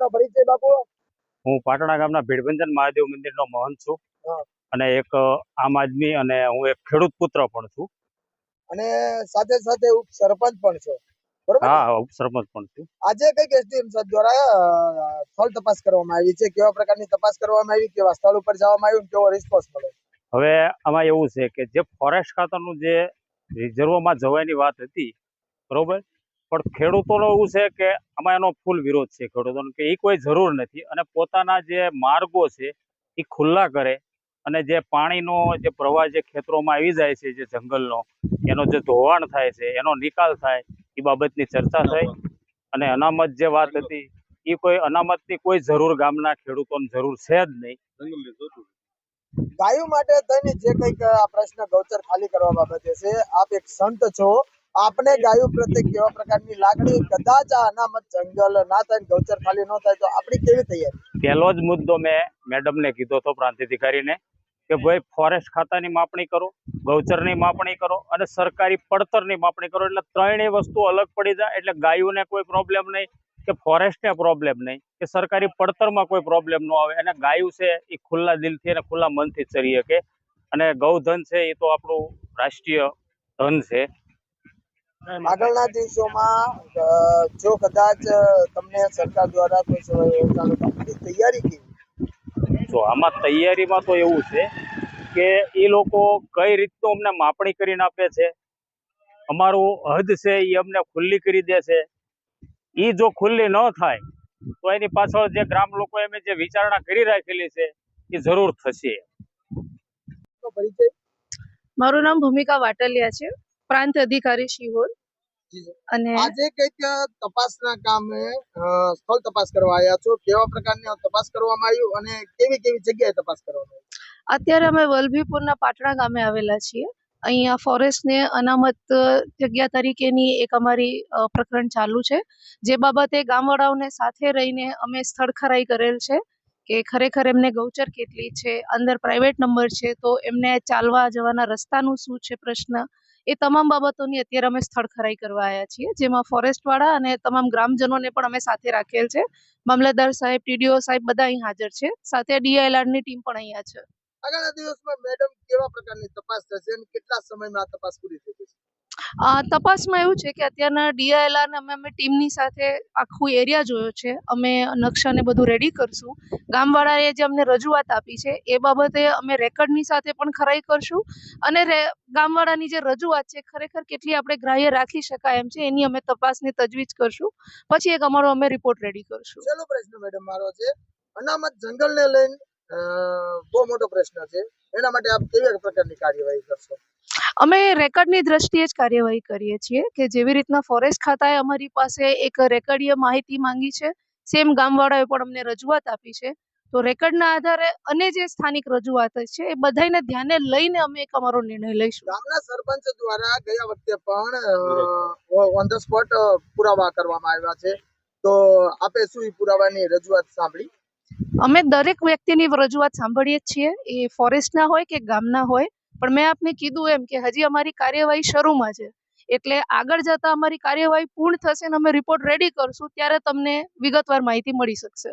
તમારો પરિચય બાપુ? હું પાટણા ગામના ભીડભંજન મહાદેવ મંદિરનો મહંત છું. અને એક આમ આદમી અને હું એક ખેડૂત પુત્ર પણ છું. અને સાથે સાથે ઉપ સરપંચ પણ છો? હા ઉપસરપંચ પણ છું. આજે કઈ એસડીએમ સાહેબ દ્વારા સ્થળ તપાસ કરવામાં આવી છે? કેવા પ્રકારની તપાસ કરવામાં આવી? કેવા સ્થળ ઉપર જવામાં આવ્યું? કેવો રિસ્પોન્સ મળ્યો? હવે આમાં એવું છે કે જે ફોરેસ્ટ ખાતાનું જે રિઝર્વમાં જવાની વાત હતી બરોબર? પણ ખેડૂતોનો એવું છે કે આમાં એનો ફૂલ વિરોધ છે ખેડૂતોનો કે એ કોઈ જરૂર નથી અને પોતાના જે માર્ગો છે એ ખુલ્લા કરે અને જે પાણીનો જે પ્રવાહ જે ખેતરોમાં આવી જાય છે જે જંગલનો એનો જે ધોવાણ થાય છે એનો નિકાલ થાય એ બાબતની ચર્ચા થઈ અને અનામત જે વાત હતી એ કોઈ અનામતની કોઈ જરૂર ગામના ખેડૂતોને જરૂર છે જ નહીં. ગાયો માટે થઈને જે કંઈક આ પ્રશ્ન ગૌચર ખાલી કરવા બાબતે છે આપ એક સંત છો આપને ગાયો પ્રત્યે કેવા પ્રકારની લાગણી, કદાચ આ અનામત જંગલ ના થાય ગૌચર ખાલી ન થાય તો આપણી કેવી તૈયારી? પહેલો જ મુદ્દો મેં મેડમને કીધો હતો પ્રાંત અધિકારીને કે ભાઈ ફોરેસ્ટ ખાતાની માપણી કરો, ગૌચરની માપણી કરો અને સરકારી પડતરની માપણી કરો. એટલે ત્રણેય વસ્તુ અલગ પડી જાય. એટલે ગાયોને કોઈ પ્રોબ્લેમ નહીં, કે ફોરેસ્ટને પ્રોબ્લેમ નહીં, કે સરકારી પડતરમાં કોઈ પ્રોબ્લેમ ન આવે. અને ગાયું છે એ ખુલ્લા દિલથી અને ખુલ્લા મનથી ચરી શકે. અને ગૌધન છે એ તો આપણું રાષ્ટ્રીય ધન છે. આગળના દિવસોમાં જો કદાચ તમને સરકાર દ્વારા કોઈ તૈયારી કેવી? જો આમાં તૈયારીમાં તો એવું છે કે એ લોકો કઈ રીતનું અમને માપણી કરીને આપે છે અમારું હદ છે એ અમને ખુલ્લી કરી દે છે. એ જો ખુલ્લી ન થાય તો એની પાછળ જે ગ્રામ લોકો એમ જે વિચારણા કરી રાખેલી છે એ જરૂર થશે. મારું નામ ભૂમિકા વાટલિયા છે. પ્રાંત અધિકારી શિહોર અને આજે કંઈક તપાસના કામે સ્થળ તપાસ કરવા આવ્યા છો? કેવા પ્રકારની તપાસ કરવામાં આવ્યું અને કેવી કેવી જગ્યાએ તપાસ કરવામાં આવી? અત્યારે અમે વલભીપુરના પાટણા ગામે આવેલા છીએ. અહીંયા ફોરેસ્ટને અનામત જગ્યા તરીકેની એક અમારી પ્રકરણ ચાલુ છે. જે બાબતે ગામવાળાઓને સાથે રહીને અમે સ્થળ ખરાઈ કરેલ છે. કે ખરેખર એમને ગૌચર કેટલી છે, અંદર પ્રાઇવેટ નંબર છે, તો એમને ચાલવા જવાના રસ્તાનું શું છે પ્રશ્ન? એ તમામ બાબતોની અત્યારે અમે સ્થળ ખરાઈ કરવા આવ્યા છીએ, જેમાં ફોરેસ્ટવાળા અને તમામ ગ્રામજનોને પણ અમે સાથે રાખેલ છે. મામલતદાર સાહેબ ટીડીઓ સાહેબ બધા અહીં હાજર છે. સાથે ડીઆઈએલઆરની ટીમ પણ અહીંયા છે. આગળના દિવસમાં મેડમ કેવા પ્રકારની તપાસ થશે અને કેટલા સમયમાં આ તપાસ પૂરી થઈ જશે? તપાસમાં એવું છે કે અત્યારના ડીઆઈએલઆર ને અમે અમે ટીમની સાથે આખું એરિયા જોયો છે. અમે નકશા ને બધું રેડી કરશું. ગામવાળાએ જે અમને રજૂઆત આપી છે, એ બાબતે અમે રેકર્ડની સાથે પણ ખરાઈ કરશું અને ગામવાળાની જે રજૂઆત છે, ખરેખર કેટલી આપણે ગ્રાહ્ય રાખી શકાય એમ છે, એની અમે તપાસની તજવીજ કરશું. પછી એક અમારો અમે રિપોર્ટ રેડી કરશું. છેલ્લો પ્રશ્ન મેડમ મારો છે. અનામત જંગલને લઈને બહુ મોટો પ્રશ્ન છે. એના માટે આપ કેવી પ્રકારની કાર્યવાહી કરશો? અમે રેકર્ડની દ્રષ્ટિએ જ કાર્યવાહી કરીએ છીએ કે જેવી રીતના ફોરેસ્ટ ખાતાએ અમારી પાસે એક રેકર્ડીય માહિતી માંગી છે સેમ ગામવાળાએ પણ અમને રજૂઆત આપી છે. તો રેકર્ડના આધારે અને જે સ્થાનિક રજૂઆત છે એ બધાને ધ્યાને લઈને અમે એક અમારો નિર્ણય લઈશું. ગામના સરપંચ દ્વારા ગયા વખતે પણ ઓન ધ સ્પોટ પુરાવા કરવામાં આવ્યા છે. તો આપે શું એ પુરાવાની રજૂઆત સાંભળી? અમે દરેક વ્યક્તિની રજૂઆત સાંભળીએ છીએ. એ ફોરેસ્ટના હોય કે ગામના હોય પણ મેં આપને કીધું એમ કે હજી અમારી કાર્યવાહી શરૂમાં છે. એટલે આગળ જતા અમારી કાર્યવાહી પૂર્ણ થશે અને અમે રિપોર્ટ રેડી કરશું, ત્યારે તમને વિગતવાર માહિતી મળી શકશે.